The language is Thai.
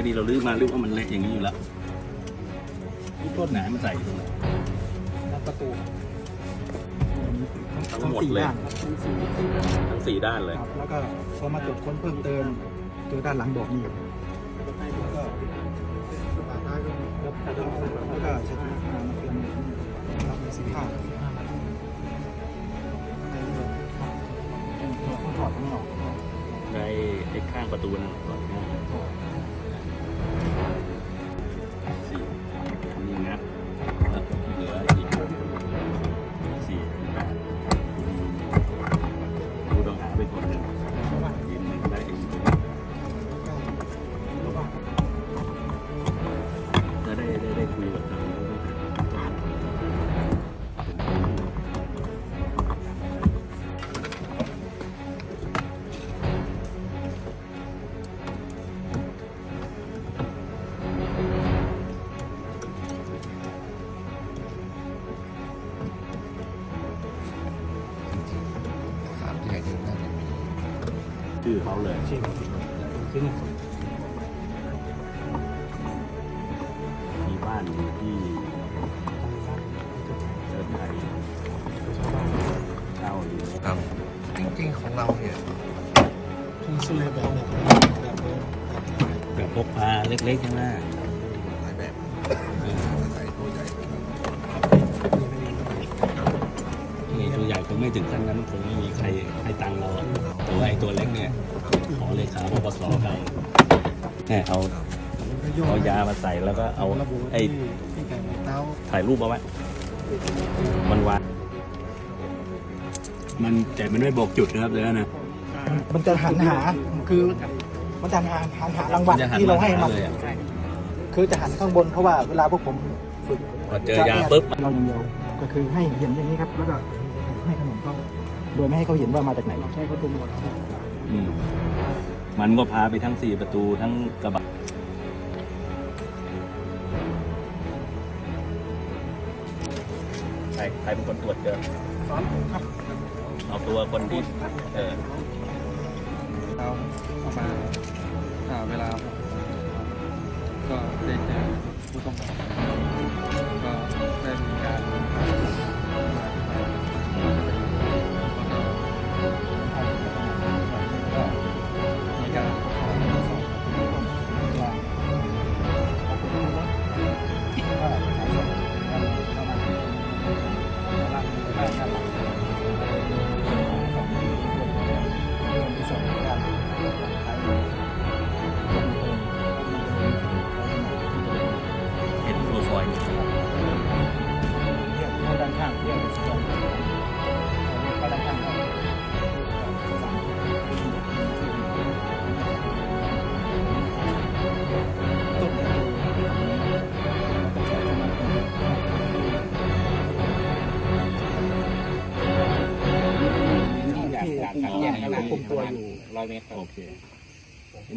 ก็ดีเราลื้อมาลื้อว่ามันเล็กอย่างนี้อยู่แล้วนี่โทษหนามันใส่อยู่ตรงไหนแล้วประตูทั้งหมดเลยด้านครับทั้งสี่สี่ด้านทั้งสี่ด้านเลยครับแล้วก็พอมาตรวจค้นเพิ่มเติมเจอด้านหลังบอกนี่แล้วก็แล้วก็แล้วก็ใช้ที่มามาเปลี่ยนครับมีสีข้าวต้องถอดไม่ออกในไอ้ข้างประตูนั่นก่อน ชื่อเขาเลยใช่ครับที่นี่มีบ้านอยู่ที่เดินไทยเช่าอยู่ครับจริงๆของเราเนี่ยที่สุดเลยแบบแบบแบบเดิมแบบพกพาเล็กๆใช่ไหมหลายแบบ งไม่ถึงขั้นนั้นคงไม่มีใครให้ตังค์เราอะแต่ว่าไอ้ตัวเล็กเนี่ยขอเลขาปปสไปเนี่ยเอาเอายามาใส่แล้วก็เอาระบุไอ้ที่ที่ไก่เต้าถ่ายรูปเอาไว้มันวางมันแต่มันไม่บอกจุดนะครับเลยนะมันจะหันหาคือมันจะหันหันหารางวัลจะหันที่เราให้มามันเลยอะคือจะหันข้างบนเพราะว่าเวลาพวกผมฝึกพอเจอยาปุ๊บเราอย่างเดียวก็คือให้เห็นอย่างนี้ครับแล้วก็ ให้ขนมเขาโดยไม่ให้เขาเห็นว่ามาจากไหนใช่เขาตุ้มหมดอืมมันก็พาไปทั้งสี่ประตูทั้งกระบะใครใครเป็นคนตรวจเจอครับเอาตัวคนที่เออเราออกมาอ่าเวลา ก็ได้เจอผู้ต้องหา คุมตัวอยู่ร้อยเมตรโอเค